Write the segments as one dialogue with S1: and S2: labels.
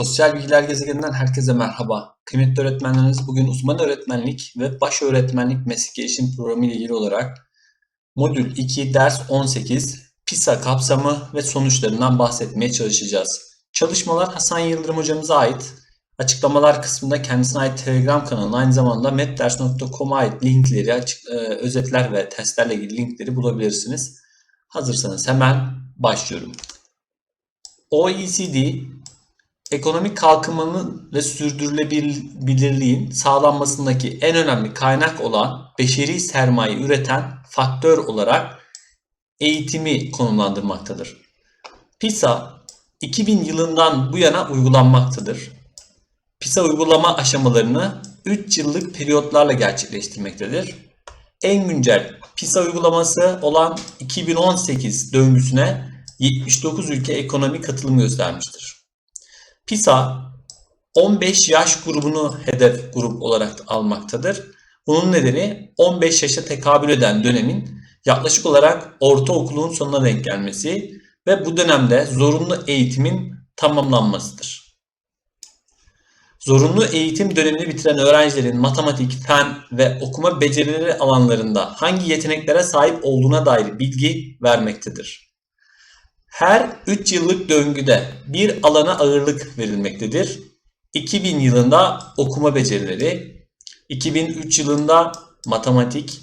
S1: Sosyal Bilgiler Gezegeninden herkese merhaba. Kıymetli öğretmenleriniz bugün uzman öğretmenlik ve baş öğretmenlik meslek gelişim programı ile ilgili olarak Modül 2 ders 18 PISA kapsamı ve sonuçlarından bahsetmeye çalışacağız. Çalışmalar Hasan Yıldırım hocamıza ait. Açıklamalar kısmında kendisine ait Telegram kanalına aynı zamanda metders.com'a ait linkleri, açık, e, özetler ve testlerle ilgili linkleri bulabilirsiniz. Hazırsanız hemen başlıyorum. OECD ekonomik kalkınmanın ve sürdürülebilirliğin sağlanmasındaki en önemli kaynak olan beşeri sermaye üreten faktör olarak eğitimi konumlandırmaktadır. PISA 2000 yılından bu yana uygulanmaktadır. PISA uygulama aşamalarını 3 yıllık periyotlarla gerçekleştirmektedir. En güncel PISA uygulaması olan 2018 döngüsüne 79 ülke ekonomi katılım göstermiştir. PISA 15 yaş grubunu hedef grup olarak almaktadır. Bunun nedeni 15 yaşa tekabül eden dönemin yaklaşık olarak ortaokulun sonuna denk gelmesi ve bu dönemde zorunlu eğitimin tamamlanmasıdır. Zorunlu eğitim dönemini bitiren öğrencilerin matematik, fen ve okuma becerileri alanlarında hangi yeteneklere sahip olduğuna dair bilgi vermektedir. Her 3 yıllık döngüde bir alana ağırlık verilmektedir. 2000 yılında okuma becerileri, 2003 yılında matematik,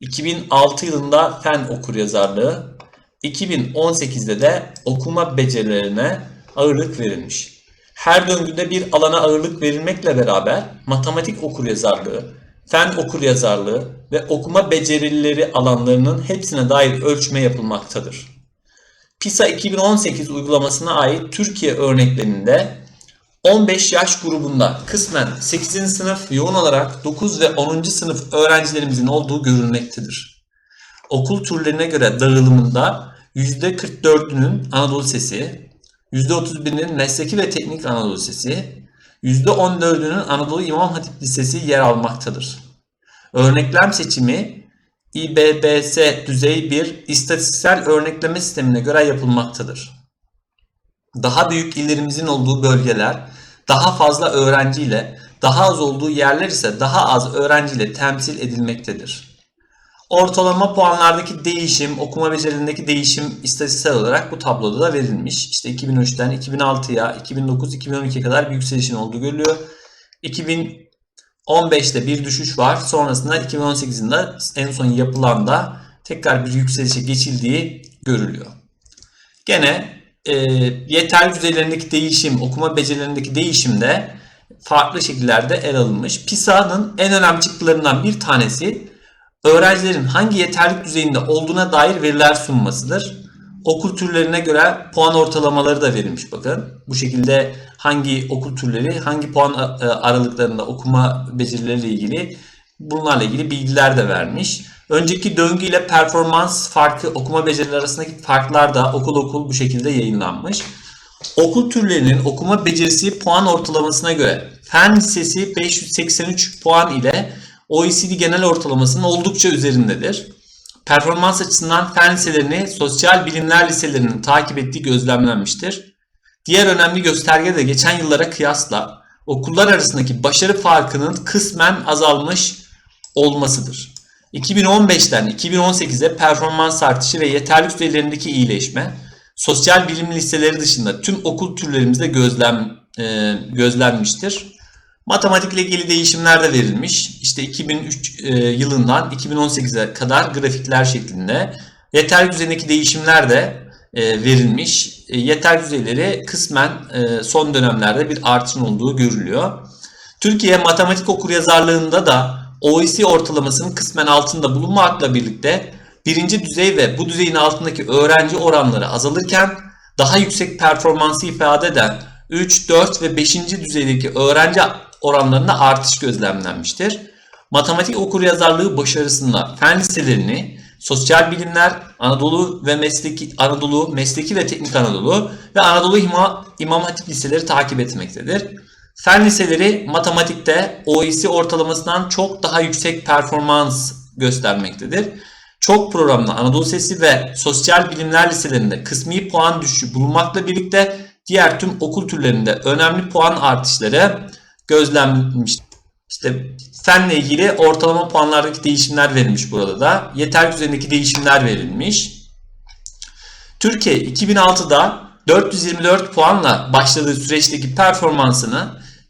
S1: 2006 yılında fen okuryazarlığı, 2018'de de okuma becerilerine ağırlık verilmiş. Her döngüde bir alana ağırlık verilmekle beraber matematik okuryazarlığı, fen okuryazarlığı ve okuma becerileri alanlarının hepsine dair ölçme yapılmaktadır. PISA 2018 uygulamasına ait Türkiye örneklerinde 15 yaş grubunda kısmen 8. sınıf yoğun olarak 9 ve 10. sınıf öğrencilerimizin olduğu görülmektedir. Okul türlerine göre dağılımında %44'ünün Anadolu Sesi, %31'inin Mesleki ve Teknik Anadolu Lisesi, %14'ünün Anadolu İmam Hatip Lisesi yer almaktadır. Örneklem seçimi İBBS düzey bir istatistiksel örnekleme sistemine göre yapılmaktadır. Daha büyük illerimizin olduğu bölgeler daha fazla öğrenciyle, daha az olduğu yerler ise daha az öğrenciyle temsil edilmektedir. Ortalama puanlardaki değişim, okuma becerilerindeki değişim istatistiksel olarak bu tabloda da verilmiş. İşte 2003'ten 2006'ya, 2009-2012'ye kadar bir yükselişin olduğu görülüyor. 2015'te bir düşüş var. Sonrasında 2018'in en son yapılan da tekrar bir yükselişe geçildiği görülüyor. Gene e, yeterli düzeylerindeki değişim, okuma becerilerindeki değişim de farklı şekillerde ele alınmış. PISA'nın en önemli çıktılarından bir tanesi öğrencilerin hangi yeterlik düzeyinde olduğuna dair veriler sunmasıdır. Okul türlerine göre puan ortalamaları da verilmiş bakın. Bu şekilde hangi okul türleri hangi puan aralıklarında okuma becerileriyle ilgili bunlarla ilgili bilgiler de vermiş. Önceki döngü ile performans farkı okuma becerileri arasındaki farklar da okul okul bu şekilde yayınlanmış. Okul türlerinin okuma becerisi puan ortalamasına göre Fen Lisesi 583 puan ile OECD genel ortalamasının oldukça üzerindedir. Performans açısından fen liselerini sosyal bilimler liselerinin takip ettiği gözlemlenmiştir. Diğer önemli gösterge de geçen yıllara kıyasla okullar arasındaki başarı farkının kısmen azalmış olmasıdır. 2015'ten 2018'e performans artışı ve yeterlik düzeylerindeki iyileşme, sosyal bilim liseleri dışında tüm okul türlerimizde gözlem, e, gözlenmiştir. Matematikle ilgili değişimler de verilmiş. İşte 2003 e, yılından 2018'e kadar grafikler şeklinde. Yeterlik düzeyindeki değişimler de e, verilmiş. E, yeterlik düzeyleri kısmen son dönemlerde bir artışın olduğu görülüyor. Türkiye matematik okuryazarlığında da OECD ortalamasının kısmen altında bulunmakla birlikte birinci düzey ve bu düzeyin altındaki öğrenci oranları azalırken daha yüksek performansı ifade eden 3, 4 ve 5. düzeydeki öğrenci oranlarında artış gözlemlenmiştir. Matematik okuryazarlığı başarısında fen liselerini Sosyal Bilimler Anadolu ve Mesleki Anadolu, Mesleki ve Teknik Anadolu ve Anadolu İmam, İmam Hatip liseleri takip etmektedir. Fen liseleri matematikte OECD ortalamasından çok daha yüksek performans göstermektedir. Çok programlı Anadolu Sesi ve Sosyal Bilimler liselerinde kısmi puan düşüşü bulunmakla birlikte diğer tüm okul türlerinde önemli puan artışları gözlenmiş. İşte fenle ilgili ortalama puanlardaki değişimler verilmiş burada da. Yeter düzeyindeki değişimler verilmiş. Türkiye 2006'da 424 puanla başladığı süreçteki performansını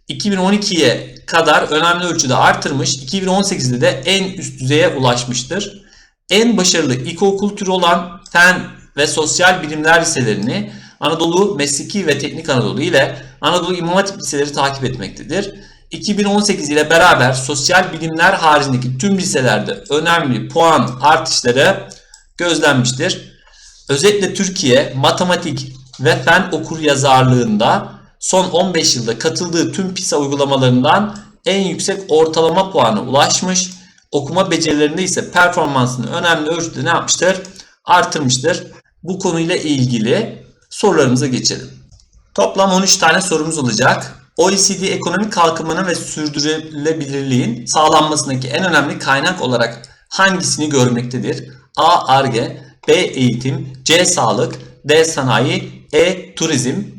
S1: 2012'ye kadar önemli ölçüde artırmış. 2018'de de en üst düzeye ulaşmıştır. En başarılı ilkokul türü olan fen ve sosyal bilimler liselerini Anadolu Mesleki ve Teknik Anadolu ile Anadolu İmam Hatip liseleri takip etmektedir. 2018 ile beraber sosyal bilimler haricindeki tüm liselerde önemli puan artışları gözlenmiştir. Özetle Türkiye matematik ve fen okur yazarlığında son 15 yılda katıldığı tüm PISA uygulamalarından en yüksek ortalama puana ulaşmış. Okuma becerilerinde ise performansını önemli ölçüde ne yapmıştır? Artırmıştır. Bu konuyla ilgili sorularımıza geçelim. Toplam 13 tane sorumuz olacak. OECD ekonomik kalkınmanın ve sürdürülebilirliğin sağlanmasındaki en önemli kaynak olarak hangisini görmektedir? A. Arge B. Eğitim C. Sağlık D. Sanayi E. Turizm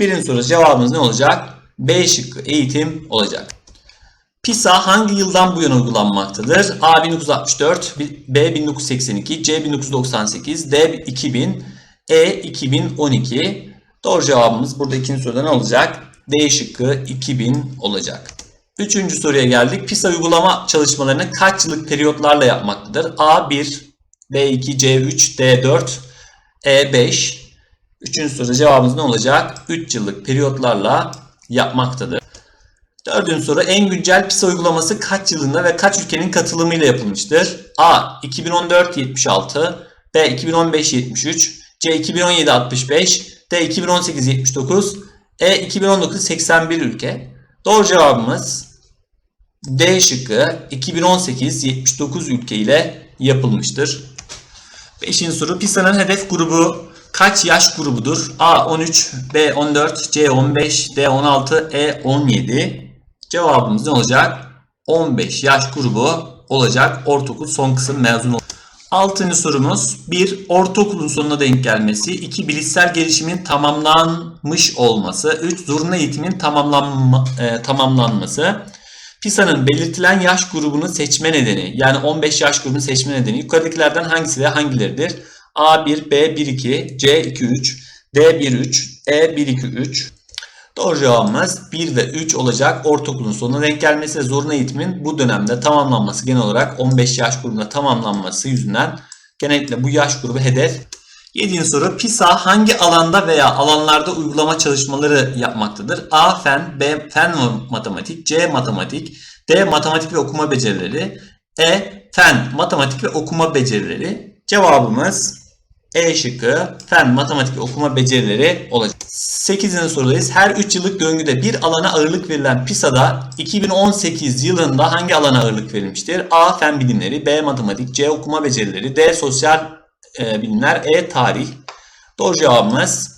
S1: Birinci soru cevabımız ne olacak? B şıkkı eğitim olacak. PISA hangi yıldan bu yana uygulanmaktadır? A 1964, B 1982, C 1998, D 2000, E 2012. Doğru cevabımız burada ikinci soruda ne olacak? D şıkkı 2000 olacak. Üçüncü soruya geldik. PISA uygulama çalışmalarını kaç yıllık periyotlarla yapmaktadır? A1, B2, C3, D4, E5. Üçüncü soru cevabımız ne olacak? 3 yıllık periyotlarla yapmaktadır. Dördüncü soru en güncel PISA uygulaması kaç yılında ve kaç ülkenin katılımıyla yapılmıştır? A. 2014-76 B. 2015-73 C. 2017-65 D. 2018-79 E. 2019-81 ülke. Doğru cevabımız D şıkkı 2018-79 ülke ile yapılmıştır. Beşinci soru PISA'nın hedef grubu kaç yaş grubudur? A 13, B 14, C 15, D 16, E 17. Cevabımız ne olacak? 15 yaş grubu olacak. Ortaokul son kısım mezun olacak. Altıncı sorumuz 1. Ortaokulun sonuna denk gelmesi 2. Bilişsel gelişimin tamamlanmış olması 3. Zorunlu eğitimin tamamlanma, e, tamamlanması PISA'nın belirtilen yaş grubunu seçme nedeni yani 15 yaş grubunu seçme nedeni yukarıdakilerden hangisi ve hangileridir? A1, B12, C23, D13, E123. Doğru cevabımız 1 ve 3 olacak. Ortaokulun sonuna denk gelmesi ve zorunlu eğitimin bu dönemde tamamlanması genel olarak 15 yaş grubunda tamamlanması yüzünden genellikle bu yaş grubu hedef. 7. soru PISA hangi alanda veya alanlarda uygulama çalışmaları yapmaktadır? A. Fen B. Fen matematik C. Matematik D. Matematik ve okuma becerileri E. Fen, matematik ve okuma becerileri Cevabımız e şıkkı fen, matematik okuma becerileri olacak. 8. sorudayız. Her 3 yıllık döngüde bir alana ağırlık verilen PISA'da 2018 yılında hangi alana ağırlık verilmiştir? A. Fen bilimleri, B. Matematik, C. Okuma becerileri, D. Sosyal e, bilimler, E. Tarih. Doğru cevabımız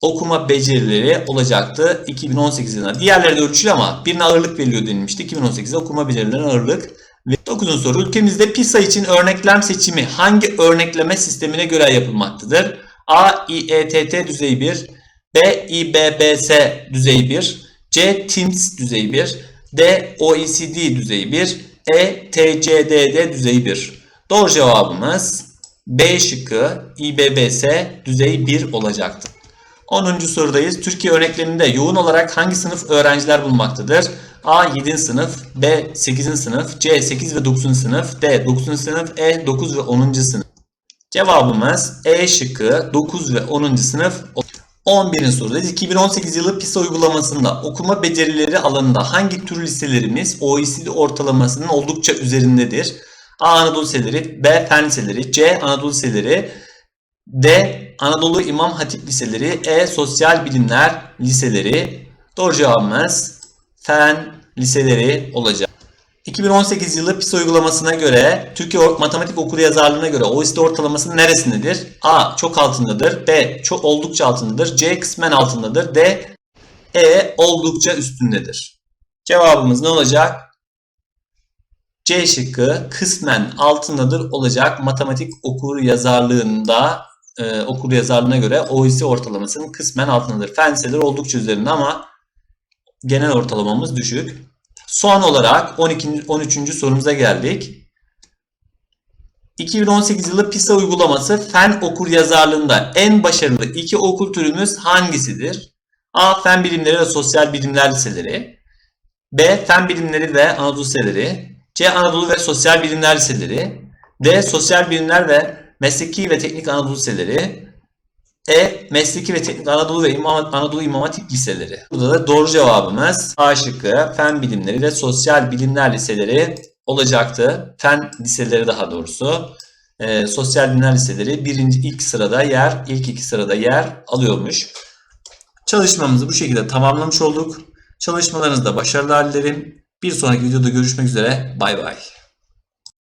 S1: okuma becerileri olacaktı 2018 yılında. Diğerleri de ölçülü ama birine ağırlık veriliyor denilmişti. 2018'de okuma becerilerine ağırlık ve 9. soru ülkemizde PISA için örneklem seçimi hangi örnekleme sistemine göre yapılmaktadır? A. İETT düzey 1 B. İBBS düzey 1 C. TIMSS düzey 1 D. OECD düzey 1 E. TCDD düzey 1 Doğru cevabımız B şıkkı İBBS düzey 1 olacaktır. 10. sorudayız. Türkiye örneklerinde yoğun olarak hangi sınıf öğrenciler bulunmaktadır? A 7. sınıf, B 8. sınıf, C 8 ve 9. sınıf, D 9. sınıf, E 9 ve 10. sınıf. Cevabımız E şıkkı 9 ve 10. sınıf. 11. sorudayız. 2018 yılı PISA uygulamasında okuma becerileri alanında hangi tür liselerimiz OECD ortalamasının oldukça üzerindedir? A. Anadolu liseleri, B. Fen liseleri, C. Anadolu liseleri, D. Anadolu İmam Hatip liseleri, E. Sosyal Bilimler liseleri. Doğru cevabımız fen liseleri olacak. 2018 yılı PISA uygulamasına göre Türkiye matematik okuryazarlığına göre OECD ortalaması neresindedir? A. Çok altındadır. B. Çok oldukça altındadır. C. Kısmen altındadır. D. E. Oldukça üstündedir. Cevabımız ne olacak? C şıkkı kısmen altındadır olacak matematik okur yazarlığında e, okur yazarlığına göre OECD ortalamasının kısmen altındadır. Fen liseleri oldukça üzerinde ama genel ortalamamız düşük. Son olarak 12. 13. sorumuza geldik. 2018 yılı PISA uygulaması fen okur yazarlığında en başarılı iki okul türümüz hangisidir? A. Fen bilimleri ve sosyal bilimler liseleri. B. Fen bilimleri ve Anadolu liseleri. C. Anadolu ve sosyal bilimler liseleri. D. Sosyal bilimler ve mesleki ve teknik Anadolu liseleri. E. Mesleki ve teknik Anadolu ve İmam, Anadolu İmam Hatip liseleri. Burada da doğru cevabımız A şıkkı fen bilimleri ve sosyal bilimler liseleri olacaktı. Fen liseleri daha doğrusu. Ee, sosyal bilimler liseleri birinci ilk sırada yer, ilk iki sırada yer alıyormuş. Çalışmamızı bu şekilde tamamlamış olduk. Çalışmalarınızda başarılar dilerim. Bir sonraki videoda görüşmek üzere. Bay bay.